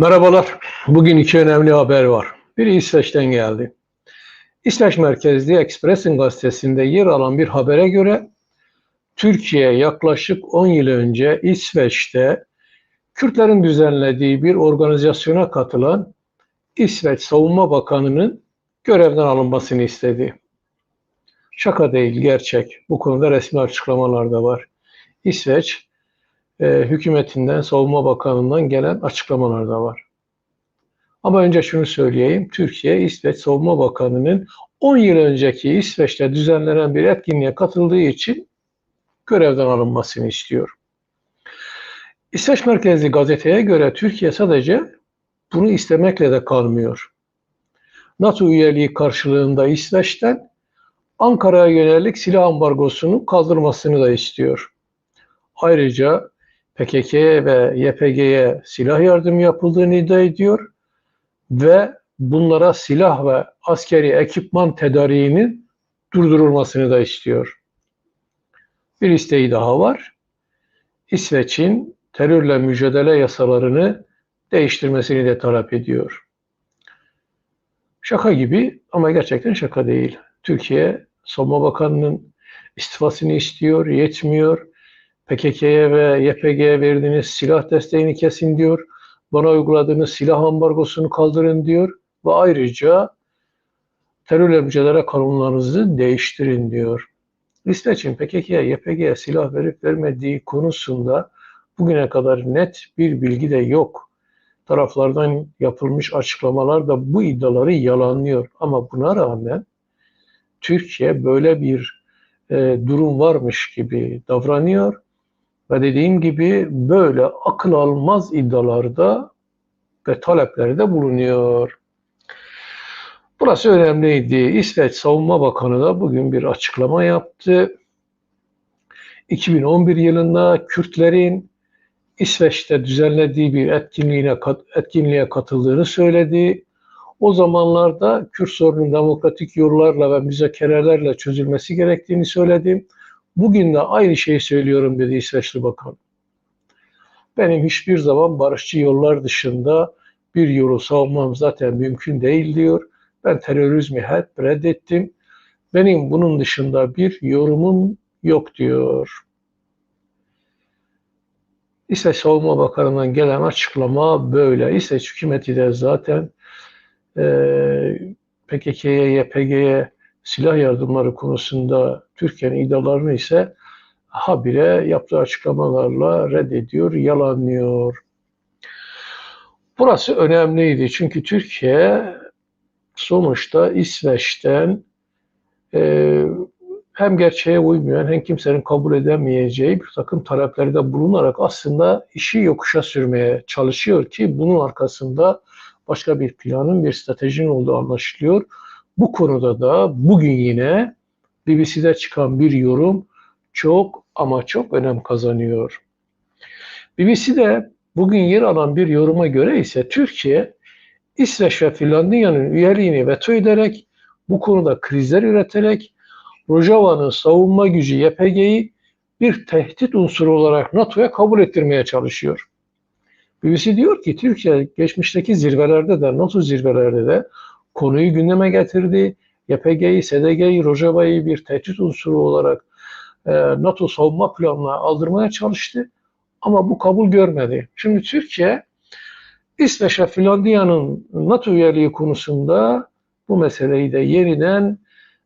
Merhabalar. Bugün iki önemli haber var. Biri İsveç'ten geldi. İsveç merkezli Expressen gazetesinde yer alan bir habere göre Türkiye yaklaşık 10 yıl önce İsveç'te Kürtlerin düzenlediği bir organizasyona katılan İsveç Savunma Bakanı'nın görevden alınmasını istedi. Şaka değil, gerçek. Bu konuda resmi açıklamalar da var. İsveç e, hükümetinden, Savunma Bakanı'ndan gelen açıklamalar da var. Ama önce şunu söyleyeyim. Türkiye, İsveç Savunma Bakanı'nın 10 yıl önceki İsveç'te düzenlenen bir etkinliğe katıldığı için görevden alınmasını istiyor. İsveç merkezli gazeteye göre Türkiye sadece bunu istemekle de kalmıyor. NATO üyeliği karşılığında İsveç'ten Ankara'ya yönelik silah ambargosunun kaldırmasını da istiyor. Ayrıca PKK'ye ve YPG'ye silah yardımı yapıldığını iddia ediyor ve bunlara silah ve askeri ekipman tedariğinin durdurulmasını da istiyor. Bir isteği daha var. İsveç'in terörle mücadele yasalarını değiştirmesini de talep ediyor. Şaka gibi ama gerçekten şaka değil. Türkiye Savunma Bakanı'nın istifasını istiyor, yetmiyor. PKK'ye ve YPG'ye verdiğiniz silah desteğini kesin diyor. Bana uyguladığınız silah ambargosunu kaldırın diyor. Ve ayrıca terörle mücadele kanunlarınızı değiştirin diyor. İsveç'in PKK'ya, YPG'ye silah verip vermediği konusunda bugüne kadar net bir bilgi de yok. Taraflardan yapılmış açıklamalar da bu iddiaları yalanlıyor. Ama buna rağmen Türkiye böyle bir e, durum varmış gibi davranıyor ve dediğim gibi böyle akıl almaz iddialarda ve taleplerde bulunuyor. Burası önemliydi. İsveç Savunma Bakanı da bugün bir açıklama yaptı. 2011 yılında Kürtlerin İsveç'te düzenlediği bir etkinliğine etkinliğe katıldığını söyledi. O zamanlarda Kürt sorunun demokratik yollarla ve müzakerelerle çözülmesi gerektiğini söyledim. Bugün de aynı şeyi söylüyorum dedi İsveçli Bakan. Benim hiçbir zaman barışçı yollar dışında bir yolu savunmam zaten mümkün değil diyor. Ben terörizmi hep reddettim. Benim bunun dışında bir yorumum yok diyor. İsveç Savunma Bakanı'ndan gelen açıklama böyle. İsveç hükümeti de zaten e, PKK'ye, YPG'ye silah yardımları konusunda Türkiye'nin iddialarını ise habire yaptığı açıklamalarla reddediyor, yalanlıyor. Burası önemliydi çünkü Türkiye sonuçta İsveç'ten e, hem gerçeğe uymayan hem kimsenin kabul edemeyeceği bir takım taleplerde bulunarak aslında işi yokuşa sürmeye çalışıyor ki bunun arkasında başka bir planın, bir stratejinin olduğu anlaşılıyor. Bu konuda da bugün yine BBC'de çıkan bir yorum çok ama çok önem kazanıyor. BBC'de bugün yer alan bir yoruma göre ise Türkiye, İsveç ve Finlandiya'nın üyeliğini veto ederek, bu konuda krizler üreterek, Rojava'nın savunma gücü YPG'yi bir tehdit unsuru olarak NATO'ya kabul ettirmeye çalışıyor. BBC diyor ki Türkiye geçmişteki zirvelerde de NATO zirvelerde de konuyu gündeme getirdi. YPG'yi, SDG'yi, Rojava'yı bir tehdit unsuru olarak e, NATO savunma planına aldırmaya çalıştı. Ama bu kabul görmedi. Şimdi Türkiye İsveç ve Finlandiya'nın NATO üyeliği konusunda bu meseleyi de yeniden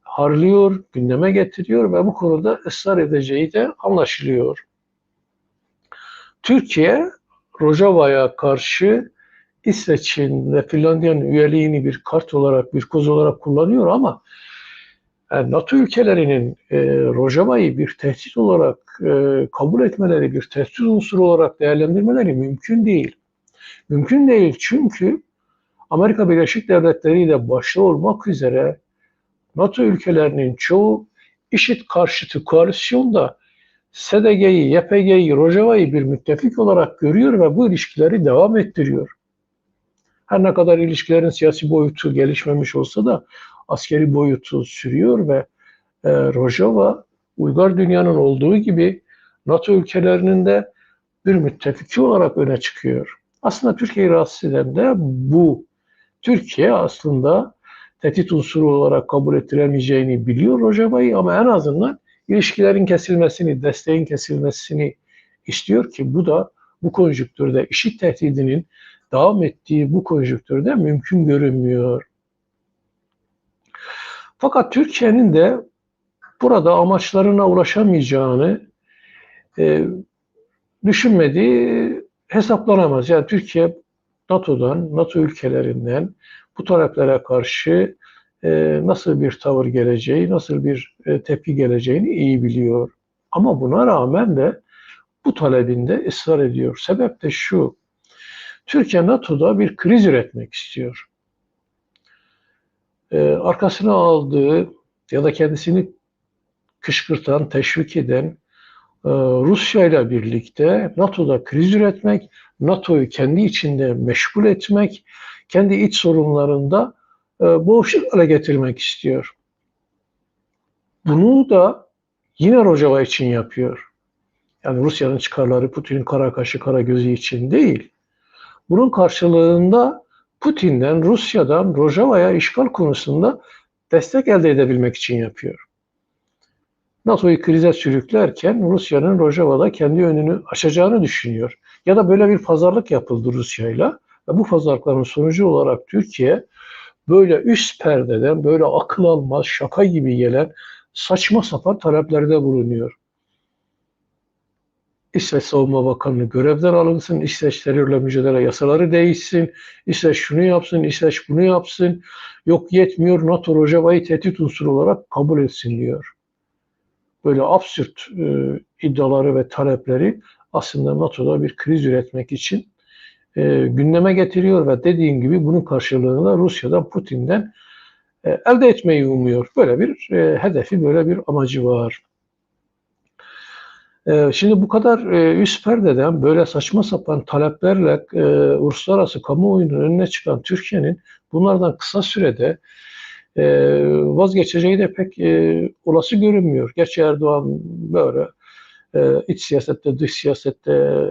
harlıyor, gündeme getiriyor ve bu konuda ısrar edeceği de anlaşılıyor. Türkiye Rojava'ya karşı İsveç'in ve Finlandiya'nın üyeliğini bir kart olarak, bir koz olarak kullanıyor ama yani NATO ülkelerinin e, Rojava'yı bir tehdit olarak e, kabul etmeleri, bir tehdit unsuru olarak değerlendirmeleri mümkün değil. Mümkün değil çünkü Amerika Birleşik Devletleri ile başta olmak üzere NATO ülkelerinin çoğu IŞİD karşıtı koalisyonda SDG'yi, YPG'yi, Rojava'yı bir müttefik olarak görüyor ve bu ilişkileri devam ettiriyor. Her ne kadar ilişkilerin siyasi boyutu gelişmemiş olsa da askeri boyutu sürüyor ve e, Rojava uygar dünyanın olduğu gibi NATO ülkelerinin de bir müttefiki olarak öne çıkıyor. Aslında Türkiye'yi rahatsız eden de bu. Türkiye aslında tehdit unsuru olarak kabul ettiremeyeceğini biliyor Rojava'yı ama en azından ilişkilerin kesilmesini, desteğin kesilmesini istiyor ki bu da bu konjüktürde işit tehdidinin devam ettiği bu konjüktürde mümkün görünmüyor. Fakat Türkiye'nin de burada amaçlarına ulaşamayacağını e, düşünmediği hesaplanamaz. Yani Türkiye NATO'dan, NATO ülkelerinden bu taleplere karşı e, nasıl bir tavır geleceği, nasıl bir e, tepki geleceğini iyi biliyor. Ama buna rağmen de bu talebinde ısrar ediyor. Sebep de şu, Türkiye NATO'da bir kriz üretmek istiyor. E, arkasına aldığı ya da kendisini kışkırtan, teşvik eden e, Rusya ile birlikte NATO'da kriz üretmek, NATO'yu kendi içinde meşgul etmek, kendi iç sorunlarında e, boğuşuk hale getirmek istiyor. Bunu da yine Rojava için yapıyor. Yani Rusya'nın çıkarları Putin'in kara kaşı kara gözü için değil. Bunun karşılığında Putin'den, Rusya'dan Rojava'ya işgal konusunda destek elde edebilmek için yapıyor. NATO'yu krize sürüklerken Rusya'nın Rojava'da kendi önünü açacağını düşünüyor. Ya da böyle bir pazarlık yapıldı Rusya'yla. Ve bu pazarlıkların sonucu olarak Türkiye böyle üst perdeden böyle akıl almaz şaka gibi gelen saçma sapan taleplerde bulunuyor. İsveç Savunma Bakanlığı görevden alınsın, İsveç terörle mücadele yasaları değişsin, İsveç şunu yapsın, İsveç bunu yapsın, yok yetmiyor NATO Rojava'yı tehdit unsuru olarak kabul etsin diyor. Böyle absürt e, iddiaları ve talepleri aslında NATO'da bir kriz üretmek için e, gündeme getiriyor ve dediğim gibi bunun karşılığında Rusya'dan, Putin'den e, elde etmeyi umuyor. Böyle bir e, hedefi, böyle bir amacı var. E, şimdi bu kadar e, üst perdeden böyle saçma sapan taleplerle e, uluslararası kamuoyunun önüne çıkan Türkiye'nin bunlardan kısa sürede e, vazgeçeceği de pek olası görünmüyor. Gerçi Erdoğan böyle iç siyasette, dış siyasette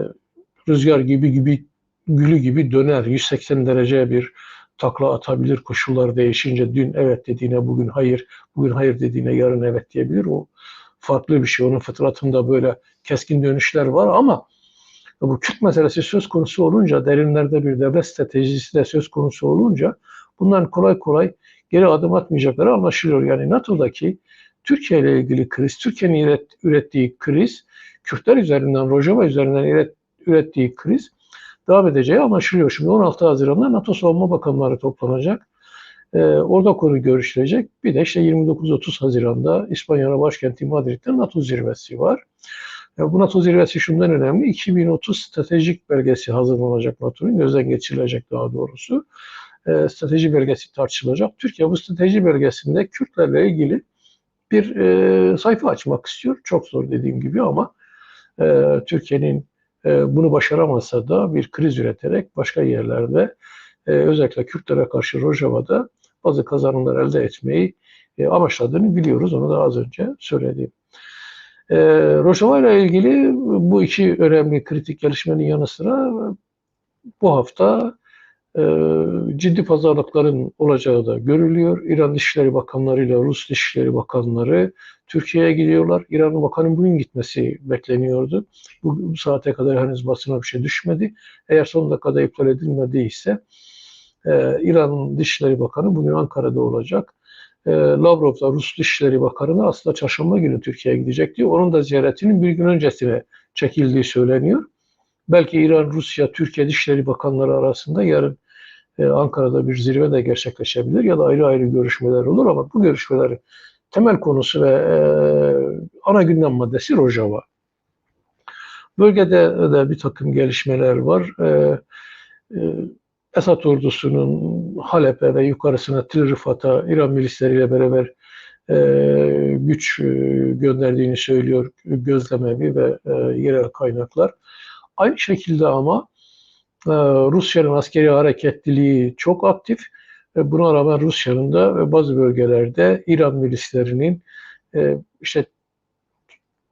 rüzgar gibi gibi gülü gibi döner. 180 derece bir takla atabilir koşullar değişince. Dün evet dediğine bugün hayır, bugün hayır dediğine yarın evet diyebilir. O farklı bir şey. Onun fıtratında böyle keskin dönüşler var ama bu Kürt meselesi söz konusu olunca, derinlerde bir devlet stratejisi de söz konusu olunca bunların kolay kolay geri adım atmayacakları anlaşılıyor. Yani NATO'daki Türkiye ile ilgili kriz, Türkiye'nin ürettiği kriz, Kürtler üzerinden, Rojava üzerinden ürettiği kriz devam edeceği anlaşılıyor. Şimdi 16 Haziran'da NATO Savunma Bakanları toplanacak. Ee, orada konu görüşülecek. Bir de işte 29-30 Haziran'da İspanya'nın başkenti Madrid'de NATO zirvesi var. Yani bu NATO zirvesi şundan önemli. 2030 stratejik belgesi hazırlanacak NATO'nun. Gözden geçirilecek daha doğrusu. E, strateji belgesi tartışılacak. Türkiye bu strateji belgesinde Kürtlerle ilgili bir e, sayfa açmak istiyor. Çok zor dediğim gibi ama e, Türkiye'nin e, bunu başaramazsa da bir kriz üreterek başka yerlerde e, özellikle Kürtlere karşı Rojava'da bazı kazanımlar elde etmeyi e, amaçladığını biliyoruz. Onu da az önce söyledim. E, Rojava ile ilgili bu iki önemli kritik gelişmenin yanı sıra bu hafta e, ciddi pazarlıkların olacağı da görülüyor. İran Dışişleri Bakanları ile Rus Dışişleri Bakanları Türkiye'ye gidiyorlar. İran'ın bakanın bugün gitmesi bekleniyordu. Bu, bu saate kadar henüz basına bir şey düşmedi. Eğer son dakikada iptal edilmediyse e, İran Dışişleri Bakanı bugün Ankara'da olacak. E, Lavrov da Rus Dışişleri Bakanı aslında çarşamba günü Türkiye'ye gidecek diyor. Onun da ziyaretinin bir gün öncesine çekildiği söyleniyor. Belki İran, Rusya, Türkiye Dışişleri Bakanları arasında yarın e, Ankara'da bir zirve de gerçekleşebilir ya da ayrı ayrı görüşmeler olur ama bu görüşmelerin temel konusu ve e, ana gündem maddesi Rojava. Bölgede de bir takım gelişmeler var. E, e, Esad ordusunun Halep'e ve yukarısına Tel Rifat'a İran milisleriyle beraber e, güç e, gönderdiğini söylüyor gözlemevi ve e, yerel kaynaklar. Aynı şekilde ama e, Rusya'nın askeri hareketliliği çok aktif. ve Buna rağmen Rusya'nın da bazı bölgelerde İran milislerinin e, işte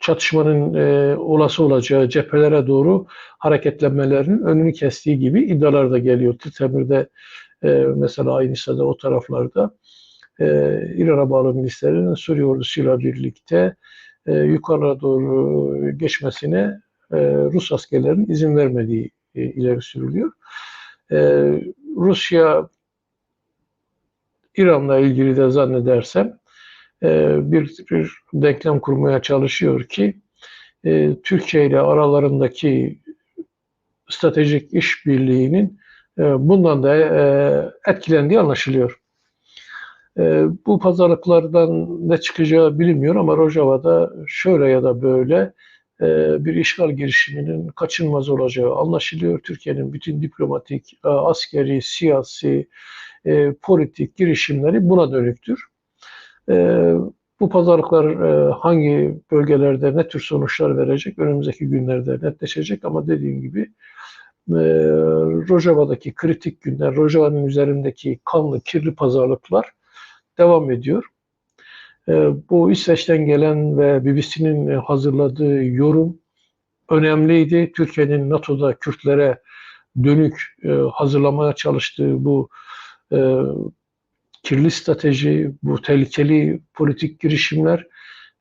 çatışmanın e, olası olacağı cephelere doğru hareketlenmelerinin önünü kestiği gibi iddialar da geliyor. Temir'de e, mesela Aynısa'da o taraflarda e, İran'a bağlı milislerin Suriye ordusuyla birlikte e, yukarılara doğru geçmesine e, Rus askerlerinin izin vermediği e, ileri sürülüyor. E, Rusya İran'la ilgili de zannedersem bir, bir denklem kurmaya çalışıyor ki e, Türkiye ile aralarındaki stratejik işbirliğinin e, bundan da e, etkilendiği anlaşılıyor. E, bu pazarlıklardan ne çıkacağı bilinmiyor ama Rojava'da şöyle ya da böyle e, bir işgal girişiminin kaçınılmaz olacağı anlaşılıyor. Türkiye'nin bütün diplomatik, e, askeri, siyasi, e, politik girişimleri buna dönüktür. E, bu pazarlıklar e, hangi bölgelerde ne tür sonuçlar verecek önümüzdeki günlerde netleşecek ama dediğim gibi e, Rojava'daki kritik günler, Rojava'nın üzerindeki kanlı, kirli pazarlıklar devam ediyor. E, bu İsveç'ten gelen ve BBC'nin hazırladığı yorum önemliydi. Türkiye'nin NATO'da Kürtlere dönük e, hazırlamaya çalıştığı bu e, kirli strateji, bu tehlikeli politik girişimler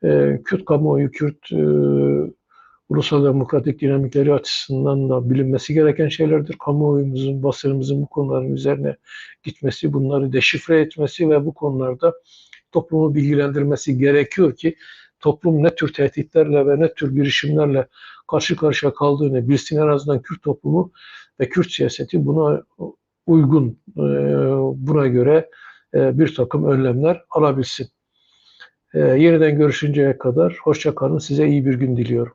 e, Kürt kamuoyu, Kürt e, ulusal demokratik dinamikleri açısından da bilinmesi gereken şeylerdir. Kamuoyumuzun, basınımızın bu konuların üzerine gitmesi, bunları deşifre etmesi ve bu konularda toplumu bilgilendirmesi gerekiyor ki toplum ne tür tehditlerle ve ne tür girişimlerle karşı karşıya kaldığını bilsin en azından Kürt toplumu ve Kürt siyaseti buna uygun, e, buna göre bir takım önlemler alabilsin. E, yeniden görüşünceye kadar hoşça kalın. Size iyi bir gün diliyorum.